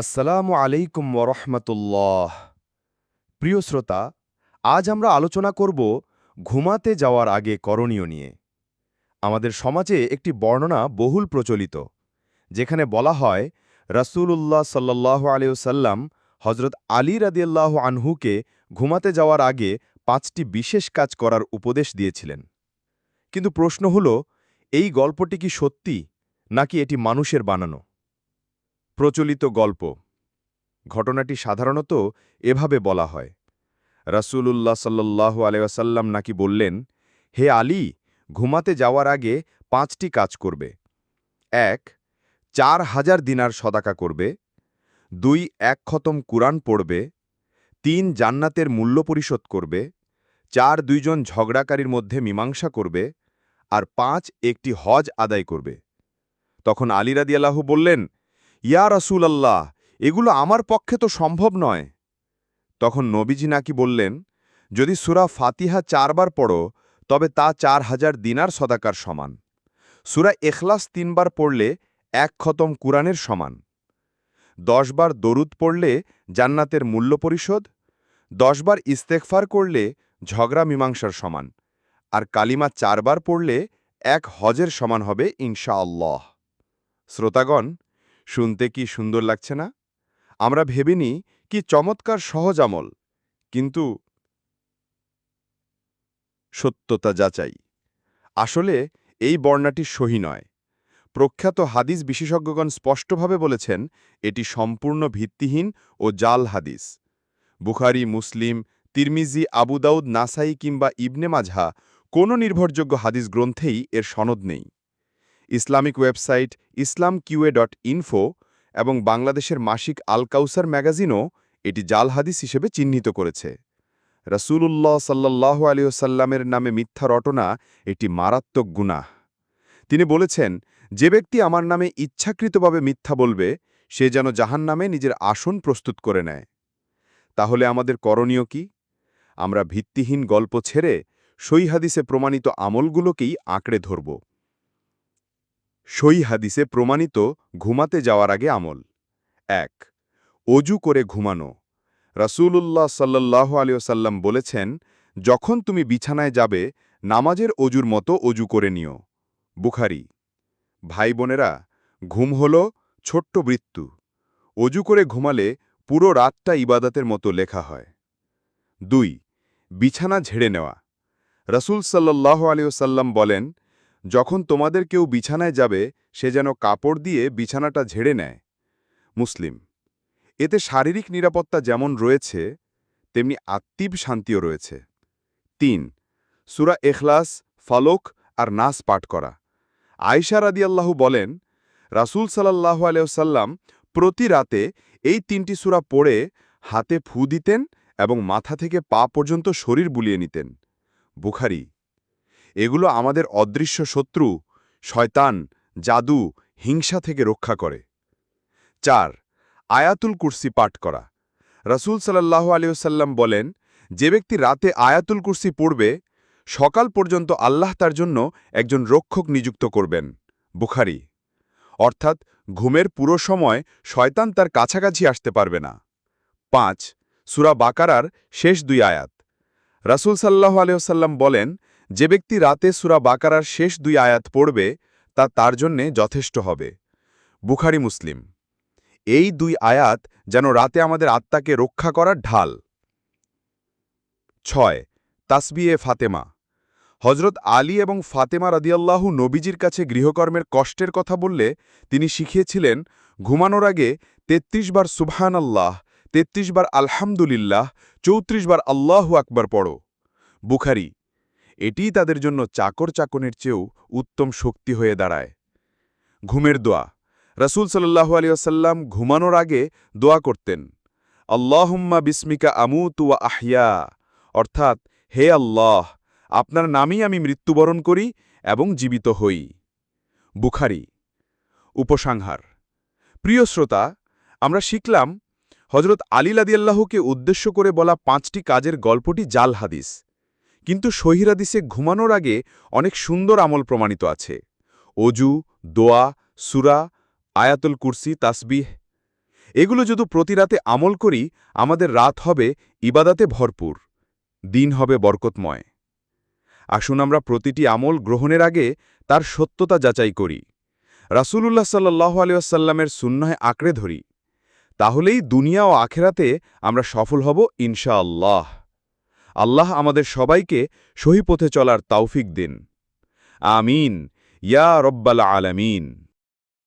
আসসালামু আলাইকুম ওরহমতুল্লাহ প্রিয় শ্রোতা, আজ আমরা আলোচনা করব ঘুমাতে যাওয়ার আগে করণীয় নিয়ে। আমাদের সমাজে একটি বর্ণনা বহুল প্রচলিত, যেখানে বলা হয়, রাসূলুল্লাহ সাল্লাহ আলিয়াল্লাম হজরত আলী রাদিয়াল্লাহ আনহুকে ঘুমাতে যাওয়ার আগে পাঁচটি বিশেষ কাজ করার উপদেশ দিয়েছিলেন। কিন্তু প্রশ্ন হল, এই গল্পটি কি সত্যি নাকি এটি মানুষের বানানো? প্রচলিত গল্প। ঘটনাটি সাধারণত এভাবে বলা হয়। রাসূলুল্লাহ সাল্লাহ আলাইসাল্লাম নাকি বললেন, হে আলী, ঘুমাতে যাওয়ার আগে পাঁচটি কাজ করবে। এক, চার হাজার দিনার সদাকা করবে। দুই, এক খতম কুরআন পড়বে। তিন, জান্নাতের মূল্য পরিশোধ করবে। চার, দুইজন ঝগড়াকারীর মধ্যে মীমাংসা করবে। আর পাঁচ, একটি হজ আদায় করবে। তখন আলী রাদিয়াল্লাহ বললেন ইয়া রসুল আল্লাহ এগুলো আমার পক্ষে তো সম্ভব নয়। তখন নবীজি নাকি বললেন, যদি সুরা ফাতিহা চারবার পড়ো, তবে তা চার হাজার দিনার সদাকার সমান। সুরা এখলাস তিনবার পড়লে এক খতম কুরআনের সমান। দশবার দরুদ পড়লে জান্নাতের মূল্য পরিশোধ। দশবার ইস্তেকফার করলে ঝগড়া মীমাংসার সমান। আর কালিমা চারবার পড়লে এক হজের সমান হবে ইনশাআল্লাহ। শ্রোতাগণ শুনতে কি সুন্দর লাগছে না? আমরা ভেবিনি কি চমৎকার সহজ আমল, কিন্তু সত্যতা যাচাই। আসলে এই বর্ণাটি সহি নয়। প্রখ্যাত হাদিস বিশেষজ্ঞগণ স্পষ্টভাবে বলেছেন, এটি সম্পূর্ণ ভিত্তিহীন ও জাল হাদিস। বুখারি, মুসলিম, তিরমিজি আবুদাউদ নাসাই কিংবা ইবনে মাঝা কোনো নির্ভরযোগ্য হাদিস গ্রন্থেই এর সনদ নেই। Islamic website Islam QA dot info এবং বাংলাদেশের মাসিক আল কাউসার ম্যাগাজিনও এটি জাল হাদিস হিসেবে চিহ্নিত করেছে। রাসূলুল্লাহ সাল্লাহ আলিয়াল্লামের নামে মিথ্যা রটনা এটি মারাত্মক গুনাহ। তিনি বলেছেন, যে ব্যক্তি আমার নামে ইচ্ছাকৃতভাবে মিথ্যা বলবে, সে যেন জাহান নামে নিজের আসন প্রস্তুত করে নেয়। তাহলে আমাদের করণীয় কি? আমরা ভিত্তিহীন গল্প ছেড়ে সই হাদিসে প্রমাণিত আমলগুলোকেই আঁকড়ে ধরব। সই হাদিসে প্রমাণিত ঘুমাতে যাওয়ার আগে আমল। এক, অজু করে ঘুমানো। রাসূলুল্লাহ সাল্লাহ আলিয়াল্লাম বলেছেন, যখন তুমি বিছানায় যাবে, নামাজের অজুর মতো অজু করে নিও। বুখারি, ভাই বোনেরা, ঘুম হল ছোট্ট মৃত্যু। অজু করে ঘুমালে পুরো রাতটা ইবাদতের মতো লেখা হয়। দুই, বিছানা ঝেড়ে নেওয়া। রসুল সাল্লাহ আলিয়াল্লাম বলেন যখন তোমাদের কেউ বিছানায় যাবে, সে যেন কাপড় দিয়ে বিছানাটা ঝেড়ে নেয়। মুসলিম, এতে শারীরিক নিরাপত্তা যেমন রয়েছে, তেমনি আত্মীব শান্তিও রয়েছে। তিন, সুরা এখলাস ফালক আর নাস পাঠ করা। আয়সা রাদিয়াল্লাহু বলেন, রাসুল সাল্লাহ আলিয়াল্লাম প্রতি রাতে এই তিনটি সুরা পড়ে হাতে ফু দিতেন এবং মাথা থেকে পা পর্যন্ত শরীর বুলিয়ে নিতেন। বুখারি এগুলো আমাদের অদৃশ্য শত্রু, শয়তান, জাদু, হিংসা থেকে রক্ষা করে। চার, আয়াতুল কুরসি পাঠ করা। রসুল সাল্লাহ আলিয়াল্লাম বলেন, যে ব্যক্তি রাতে আয়াতুল কুরসি পড়বে, সকাল পর্যন্ত আল্লাহ তার জন্য একজন রক্ষক নিযুক্ত করবেন। বুখারি। অর্থাৎ ঘুমের পুরো সময় শয়তান তার কাছাকাছি আসতে পারবে না। পাঁচ, সুরা বাকারার শেষ দুই আয়াত। রাসুল সাল্লাহ আলিয়াল্লাম বলেন যে ব্যক্তি রাতে সুরা বাকারার শেষ দুই আয়াত পড়বে, তা তার জন্যে যথেষ্ট হবে। বুখারি, মুসলিম। এই দুই আয়াত যেন রাতে আমাদের আত্মাকে রক্ষা করার ঢাল। ছয় তাসবিয়ে ফাতেমা। হজরত আলী এবং ফাতেমা রাদিয়াল্লাহু নবীজির কাছে গৃহকর্মের কষ্টের কথা বললে তিনি শিখিয়েছিলেন, ঘুমানোর আগে ৩৩ বার সুবহান আল্লাহ ৩৩ বার আলহামদুলিল্লাহ, চৌত্রিশ বার আল্লাহু আকবার পড়ো। বুখারি এটিই তাদের জন্য চাকর চাকনের চেয়েও উত্তম শক্তি হয়ে দাঁড়ায়। ঘুমের দোয়া। রসুল সাল্লাহু আলিয়াল্লাম ঘুমানোর আগে দোয়া করতেন, আল্লাহম্মা বিস্মিকা আমু তুয়া আহিয়া অর্থাৎ, হে আল্লাহ, আপনার নামেই আমি মৃত্যুবরণ করি এবং জীবিত হই। বুখারি। উপসংহার। প্রিয় শ্রোতা, আমরা শিখলাম হজরত আলী লাদিয়াল্লাহকে উদ্দেশ্য করে বলা পাঁচটি কাজের গল্পটি জাল হাদিস। কিন্তু সহিরাদিসে ঘুমানোর আগে অনেক সুন্দর আমল প্রমাণিত আছে। অজু, দোয়া, সুরা, আয়াতুল কুরসি, তাসবিহ। এগুলো যদি প্রতি রাতে আমল করি, আমাদের রাত হবে ইবাদাতে ভরপুর, দিন হবে বরকতময়। আসুন আমরা প্রতিটি আমল গ্রহণের আগে তার সত্যতা যাচাই করি। রাসূলুল্লাহ সাল্লাহ আলিয়াসাল্লামের সুন্নহে আঁকড়ে ধরি। তাহলেই দুনিয়া ও আখেরাতে আমরা সফল হব ইনশাআল্লাহ। আল্লাহ আমাদের সবাইকে সহি পথে চলার তৌফিক দিন। আমিন। ইয়া রব্বাল আলামিন।